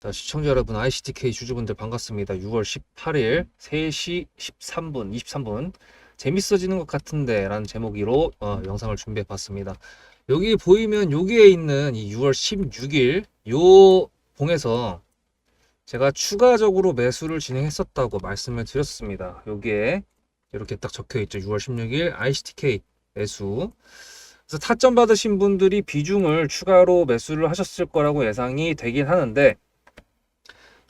자, 시청자 여러분, ICTK 주주분들 반갑습니다. 6월 18일 3시 13분, 23분. 재밌어지는 것 같은데 라는 제목으로 어, 영상을 준비해 봤습니다. 여기 보이면 여기에 있는 이 6월 16일 요 봉에서 제가 추가적으로 매수를 진행했었다고 말씀을 드렸습니다. 여기에 이렇게 딱 적혀 있죠. 6월 16일 ICTK 매수. 그래서 타점 받으신 분들이 비중을 추가로 매수를 하셨을 거라고 예상이 되긴 하는데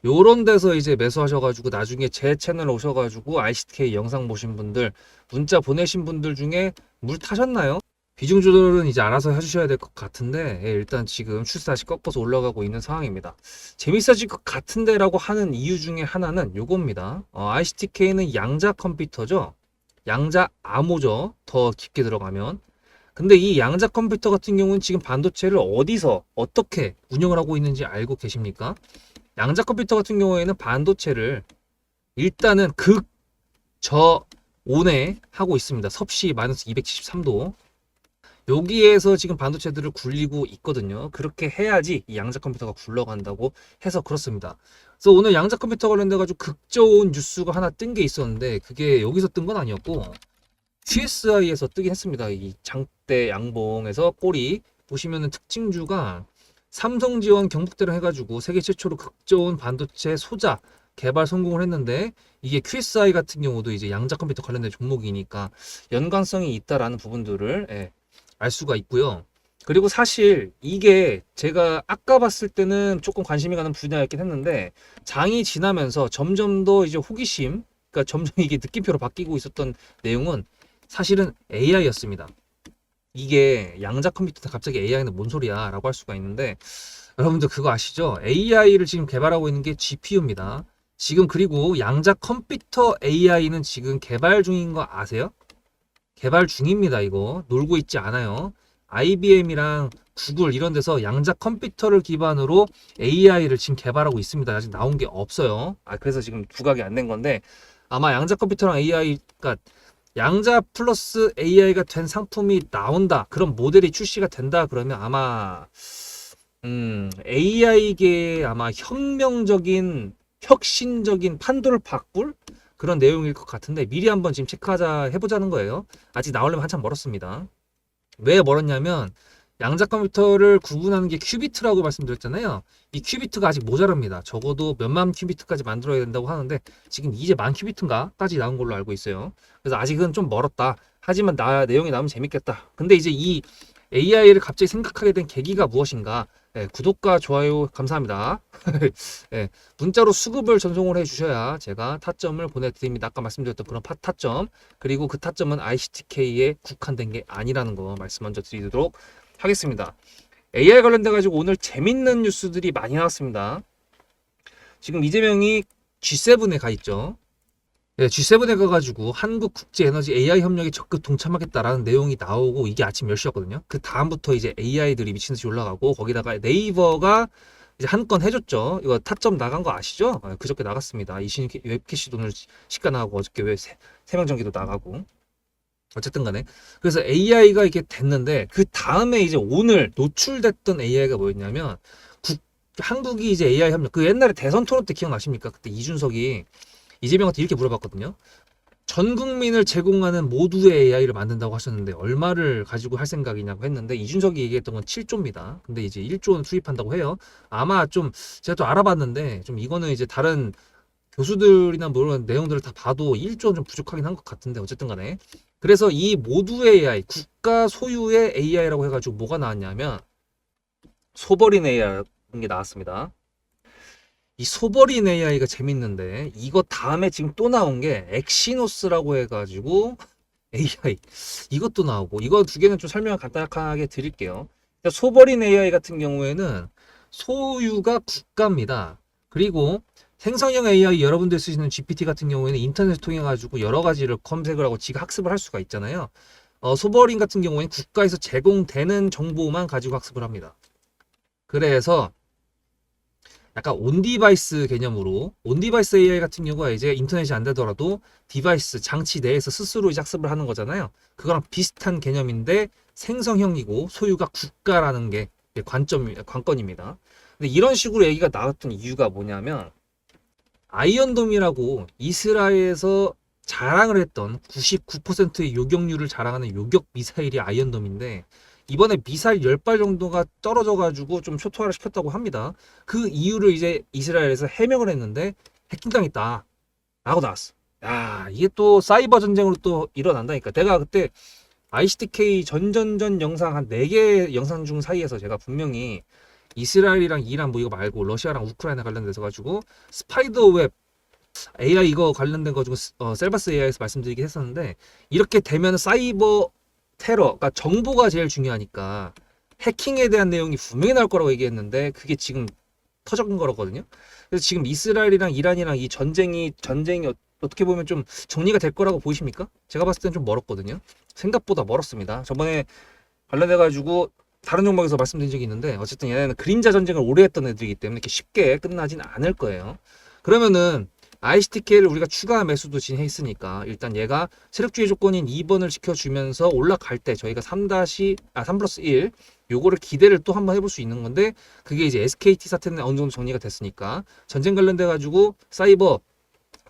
요런 데서 이제 매수하셔가지고 나중에 제 채널 오셔가지고 ICTK 영상 보신 분들 문자 보내신 분들 중에 물 타셨나요? 비중 조절은 이제 알아서 해주셔야 될 것 같은데 예, 일단 지금 추세 다시 꺾어서 올라가고 있는 상황입니다. 재밌어질 것 같은데 라고 하는 이유 중에 하나는 요겁니다. 어, ICTK는 양자 컴퓨터죠. 양자 암호죠. 더 깊게 들어가면. 근데 이 양자 컴퓨터 같은 경우는 지금 반도체를 어디서 어떻게 운영을 하고 있는지 알고 계십니까? 양자 컴퓨터 같은 경우에는 반도체를 일단은 극, 저, 온에 하고 있습니다. 섭씨 마이너스 273도. 여기에서 지금 반도체들을 굴리고 있거든요. 그렇게 해야지 이 양자 컴퓨터가 굴러간다고 해서 그렇습니다. 그래서 오늘 양자 컴퓨터 관련돼 가지고 극저온 뉴스가 하나 뜬 게 있었는데 그게 여기서 뜬 건 아니었고 TSI에서 뜨긴 했습니다. 이 장대 양봉에서 꼬리 보시면은 특징주가 삼성 지원 경북대로 해가지고 세계 최초로 극저온 반도체 소자 개발 성공을 했는데 이게 QSI 같은 경우도 이제 양자 컴퓨터 관련된 종목이니까 연관성이 있다라는 부분들을 예, 알 수가 있고요. 그리고 사실 이게 제가 아까 봤을 때는 조금 관심이 가는 분야였긴 했는데 장이 지나면서 점점 더 이제 호기심, 그러니까 점점 이게 느낌표로 바뀌고 있었던 내용은 사실은 AI였습니다. 이게 양자 컴퓨터 갑자기 AI는 뭔 소리야 라고 할 수가 있는데 여러분들 그거 아시죠? AI를 지금 개발하고 있는 게 GPU입니다. 지금 그리고 양자 컴퓨터 AI는 지금 개발 중인 거 아세요? 개발 중입니다, 이거. 놀고 있지 않아요. IBM이랑 구글 이런 데서 양자 컴퓨터를 기반으로 AI를 지금 개발하고 있습니다. 아직 나온 게 없어요. 아, 그래서 지금 부각이 안 된 건데 아마 양자 컴퓨터랑 AI가 양자 플러스 AI가 된 상품이 나온다. 그런 모델이 출시가 된다. 그러면 아마 음, AI계의 아마 혁명적인 혁신적인 판도를 바꿀 그런 내용일 것 같은데 미리 한번 지금 체크하자 해보자는 거예요. 아직 나오려면 한참 멀었습니다. 왜 멀었냐면 양자 컴퓨터를 구분하는 게 큐비트라고 말씀드렸잖아요. 이 큐비트가 아직 모자랍니다. 적어도 몇만 큐비트까지 만들어야 된다고 하는데 지금 이제 만 큐비트인가까지 나온 걸로 알고 있어요. 그래서 아직은 좀 멀었다. 하지만 나 내용이 나오면 재밌겠다. 근데 이제 이 AI를 갑자기 생각하게 된 계기가 무엇인가? 예, 구독과 좋아요 감사합니다. 예, 문자로 수급을 전송을 해주셔야 제가 타점을 보내드립니다. 아까 말씀드렸던 그런 파, 타점 그리고 그 타점은 ICTK에 국한된 게 아니라는 거 말씀 먼저 드리도록 하겠습니다. AI 관련돼 가지고 오늘 재밌는 뉴스들이 많이 나왔습니다. 지금 이재명이 G7에 가 있죠. 네, G7에 가가지고 한국 국제 에너지 AI 협력에 적극 동참하겠다라는 내용이 나오고 이게 아침 10시였거든요. 그 다음부터 이제 AI들이 미친 듯이 올라가고 거기다가 네이버가 이제 한 건 해줬죠. 이거 타점 나간 거 아시죠? 아, 그저께 나갔습니다. 이신 웹캐시도 오늘 시가 나가고 어저께 왜 세- 세명전기도 나가고 어쨌든 간에 그래서 AI가 이게 됐는데 그 다음에 이제 오늘 노출됐던 AI가 뭐였냐면 국, 한국이 이제 AI 협력 그 옛날에 대선 토론 때 기억나십니까? 그때 이준석이 이재명한테 이렇게 물어봤거든요. 전 국민을 제공하는 모두의 AI를 만든다고 하셨는데 얼마를 가지고 할 생각이냐고 했는데 이준석이 얘기했던 건 7조입니다. 근데 이제 1조는 투입한다고 해요. 아마 좀 제가 또 알아봤는데 좀 이거는 이제 다른 교수들이나 뭐 이런 내용들을 다 봐도 1조는 좀 부족하긴 한 것 같은데 어쨌든 간에 그래서 이 모두의 AI 국가 소유의 AI라고 해가지고 뭐가 나왔냐면 소버린 AI라는 게 나왔습니다. 이 소버린 AI가 재밌는데 이거 다음에 지금 또 나온 게 엑시노스라고 해가지고 AI 이것도 나오고 이거 두 개는 좀 설명을 간단하게 드릴게요. 그러니까 소버린 AI 같은 경우에는 소유가 국가입니다. 그리고 생성형 AI 여러분들 쓰시는 GPT 같은 경우에는 인터넷 통해 가지고 여러 가지를 검색을 하고 지가 학습을 할 수가 있잖아요. 어, 소버린 같은 경우에는 국가에서 제공되는 정보만 가지고 학습을 합니다. 그래서 약간 온 디바이스 개념으로 온 디바이스 AI 같은 경우가 이제 인터넷이 안 되더라도 디바이스 장치 내에서 스스로 이제 학습을 하는 거잖아요. 그거랑 비슷한 개념인데 생성형이고 소유가 국가라는 게 관점 관건입니다. 근데 이런 식으로 얘기가 나왔던 이유가 뭐냐면 아이언돔이라고 이스라엘에서 자랑을 했던 99%의 요격률을 자랑하는 요격 미사일이 아이언돔인데 이번에 미사일 10발 정도가 떨어져 가지고 좀 초토화를 시켰다고 합니다. 그 이유를 이제 이스라엘에서 해명을 했는데 해킹당했다. 라고 나왔어. 야, 이게 또 사이버 전쟁으로 또 일어난다니까. 내가 그때 ICTK 전전전 영상 한 4개 영상 중 사이에서 제가 분명히 이스라엘이랑 이란 뭐 이거 말고 러시아랑 우크라이나 관련돼서 가지고 스파이더 웹 AI 이거 관련된 거 가지고 스- 어, 셀바스 AI에서 말씀드리긴 했었는데 이렇게 되면 사이버 테러, 그러니까 정보가 제일 중요하니까 해킹에 대한 내용이 분명히 나올 거라고 얘기했는데 그게 지금 터진 거거든요. 그래서 지금 이스라엘이랑 이란이랑 이 전쟁이 전쟁이 어- 어떻게 보면 좀 정리가 될 거라고 보이십니까? 제가 봤을 땐 좀 멀었거든요. 생각보다 멀었습니다. 저번에 관련돼 가지고 다른 종목에서 말씀드린 적이 있는데 어쨌든 얘네는 그림자 전쟁을 오래 했던 애들이기 때문에 이렇게 쉽게 끝나진 않을 거예요. 그러면은 ICTK를 우리가 추가 매수도 진행해 있으니까 일단 얘가 세력주의 조건인 2번을 지켜주면서 올라갈 때 저희가 3 아, 3 플러스 1 요거를 기대를 또 한번 해볼 수 있는 건데 그게 이제 SKT 사태는 어느 정도 정리가 됐으니까 전쟁 관련돼 가지고 사이버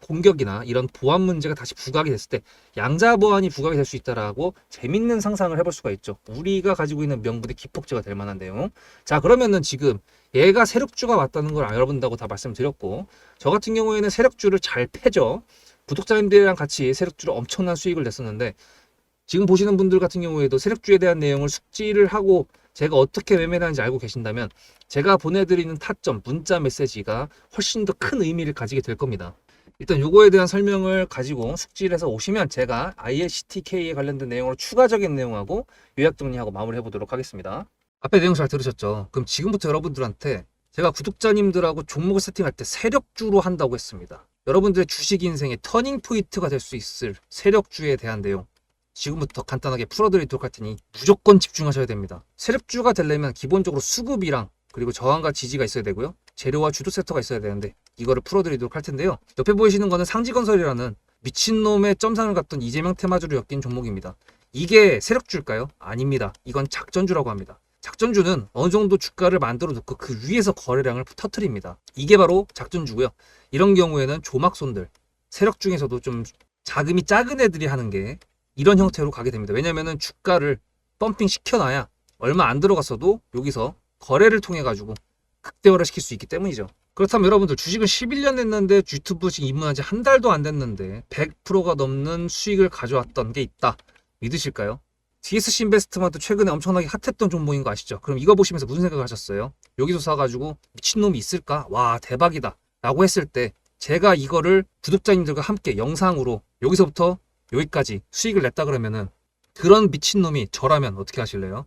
공격이나 이런 보안 문제가 다시 부각이 됐을 때 양자 보안이 부각이 될 수 있다라고 재밌는 상상을 해볼 수가 있죠. 우리가 가지고 있는 명분의 기폭제가 될 만한 내용. 자 그러면은 지금 얘가 세력주가 맞다는 걸 알아본다고 다 말씀드렸고 저 같은 경우에는 세력주를 잘 패죠. 구독자님들이랑 같이 세력주를 엄청난 수익을 냈었는데 지금 보시는 분들 같은 경우에도 세력주에 대한 내용을 숙지를 하고 제가 어떻게 매매를 하는지 알고 계신다면 제가 보내드리는 타점, 문자 메시지가 훨씬 더 큰 의미를 가지게 될 겁니다. 일단 요거에 대한 설명을 가지고 숙지를 해서 오시면 제가 ILCTK에 관련된 내용으로 추가적인 내용하고 요약 정리하고 마무리해 보도록 하겠습니다. 앞에 내용 잘 들으셨죠? 그럼 지금부터 여러분들한테 제가 구독자님들하고 종목을 세팅할 때 세력주로 한다고 했습니다. 여러분들의 주식 인생의 터닝 포인트가 될 수 있을 세력주에 대한 내용 지금부터 간단하게 풀어드리도록 할 테니 무조건 집중하셔야 됩니다. 세력주가 되려면 기본적으로 수급이랑 그리고 저항과 지지가 있어야 되고요. 재료와 주도 섹터가 있어야 되는데 이거를 풀어드리도록 할 텐데요. 옆에 보이시는 거는 상지건설이라는 미친놈의 점상을 갖던 이재명 테마주를 엮인 종목입니다. 이게 세력주일까요? 아닙니다. 이건 작전주라고 합니다. 작전주는 어느 정도 주가를 만들어 놓고 그 위에서 거래량을 터트립니다. 이게 바로 작전주고요. 이런 경우에는 조막손들, 세력 중에서도 좀 자금이 작은 애들이 하는 게 이런 형태로 가게 됩니다. 왜냐면은 주가를 펌핑 시켜놔야 얼마 안 들어갔어도 여기서 거래를 통해 가지고 극대화를 시킬 수 있기 때문이죠. 그렇다면 여러분들 주식을 11년 냈는데 유튜브 지금 입문한 지 한 달도 안 됐는데 100%가 넘는 수익을 가져왔던 게 있다. 믿으실까요? DSC 인베스트먼트 최근에 엄청나게 핫했던 종목인 거 아시죠? 그럼 이거 보시면서 무슨 생각을 하셨어요? 여기서 사가지고 미친놈이 있을까? 와 대박이다 라고 했을 때 제가 이거를 구독자님들과 함께 영상으로 여기서부터 여기까지 수익을 냈다 그러면은 그런 미친놈이 저라면 어떻게 하실래요?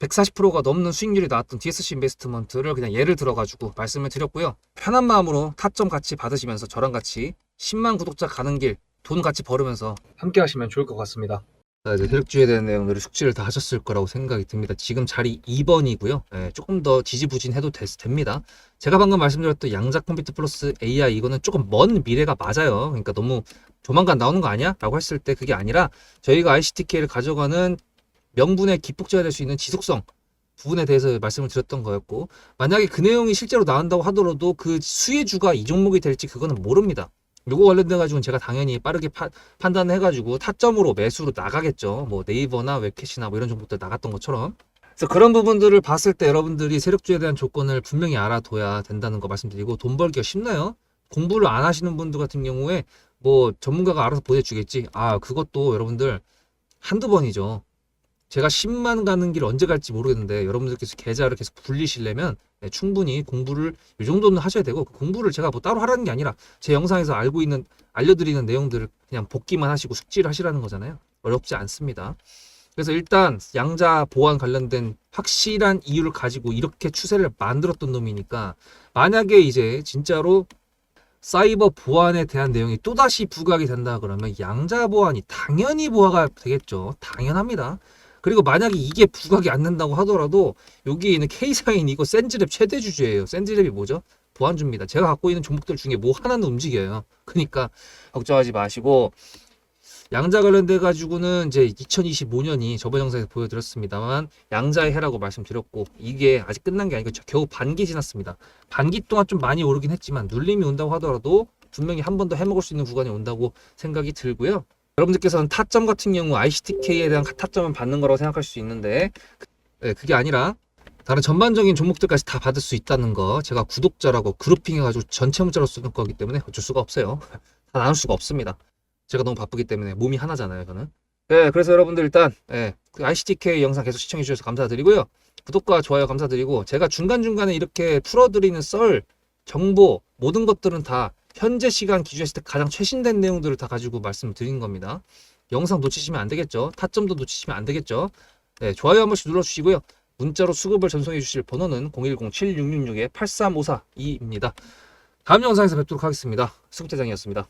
140%가 넘는 수익률이 나왔던 DSC 인베스트먼트를 그냥 예를 들어가지고 말씀을 드렸고요. 편한 마음으로 타점 같이 받으시면서 저랑 같이 10만 구독자 가는 길 돈 같이 벌으면서 함께 하시면 좋을 것 같습니다. 자, 이제 세력주에 대한 내용들을 숙지를 다 하셨을 거라고 생각이 듭니다. 지금 자리 2번이고요. 조금 더 지지부진해도 될- 됩니다. 제가 방금 말씀드렸던 양자 컴퓨터 플러스 AI 이거는 조금 먼 미래가 맞아요. 그러니까 너무 조만간 나오는 거 아니야? 라고 했을 때 그게 아니라 저희가 ICTK를 가져가는 명분의 기폭제가 될 수 있는 지속성 부분에 대해서 말씀을 드렸던 거였고 만약에 그 내용이 실제로 나온다고 하더라도 그 수혜주가 이 종목이 될지 그거는 모릅니다. 요거 관련돼 가지고는 제가 당연히 빠르게 파- 판단해 가지고 타점으로 매수로 나가겠죠. 뭐 네이버나 웹캐시나 뭐 이런 종목들 나갔던 것처럼. 그래서 그런 부분들을 봤을 때 여러분들이 세력주에 대한 조건을 분명히 알아둬야 된다는 거 말씀드리고 돈 벌기가 쉽나요? 공부를 안 하시는 분들 같은 경우에 뭐 전문가가 알아서 보내주겠지. 아 그것도 여러분들 한두 번이죠. 제가 10만 가는 길 언제 갈지 모르겠는데 여러분들께서 계좌를 계속 불리시려면 네, 충분히 공부를 이 정도는 하셔야 되고 그 공부를 제가 뭐 따로 하라는 게 아니라 제 영상에서 알고 있는 알려드리는 내용들을 그냥 복기만 하시고 숙지를 하시라는 거잖아요. 어렵지 않습니다. 그래서 일단 양자 보안 관련된 확실한 이유를 가지고 이렇게 추세를 만들었던 놈이니까 만약에 이제 진짜로 사이버 보안에 대한 내용이 또다시 부각이 된다 그러면 양자 보안이 당연히 보호가 되겠죠. 당연합니다. 그리고 만약에 이게 부각이 안 된다고 하더라도 여기에 있는 K사인 이거 센즈랩 최대 주주예요. 센즈랩이 뭐죠? 보안주입니다. 제가 갖고 있는 종목들 중에 뭐 하나는 움직여요. 그러니까 걱정하지 마시고 양자 관련돼 가지고는 이제 2025년이 저번 영상에서 보여드렸습니다만 양자의 해라고 말씀드렸고 이게 아직 끝난 게 아니고 저 겨우 반기 지났습니다. 반기 동안 좀 많이 오르긴 했지만 눌림이 온다고 하더라도 분명히 한 번 더 해먹을 수 있는 구간이 온다고 생각이 들고요. 여러분들께서는 타점 같은 경우 ICTK에 대한 타점은 받는 거라고 생각할 수 있는데 그- 네, 그게 아니라 다른 전반적인 종목들까지 다 받을 수 있다는 거 제가 구독자라고 그룹핑해가지고 전체 문자로 쓰는 거기 때문에 어쩔 수가 없어요. 다 나눌 수가 없습니다. 제가 너무 바쁘기 때문에 몸이 하나잖아요, 저는. 네, 그래서 여러분들 일단 예, 그 ICTK 영상 계속 시청해 주셔서 감사드리고요. 구독과 좋아요 감사드리고 제가 중간중간에 이렇게 풀어드리는 썰, 정보 모든 것들은 다 현재 시간 기준했을 때 가장 최신된 내용들을 다 가지고 말씀드린 겁니다. 영상 놓치시면 안 되겠죠. 타점도 놓치시면 안 되겠죠. 네, 좋아요 한 번씩 눌러주시고요. 문자로 수급을 전송해 주실 번호는 010-7666-8354입니다. 다음 영상에서 뵙도록 하겠습니다. 수급대장이었습니다.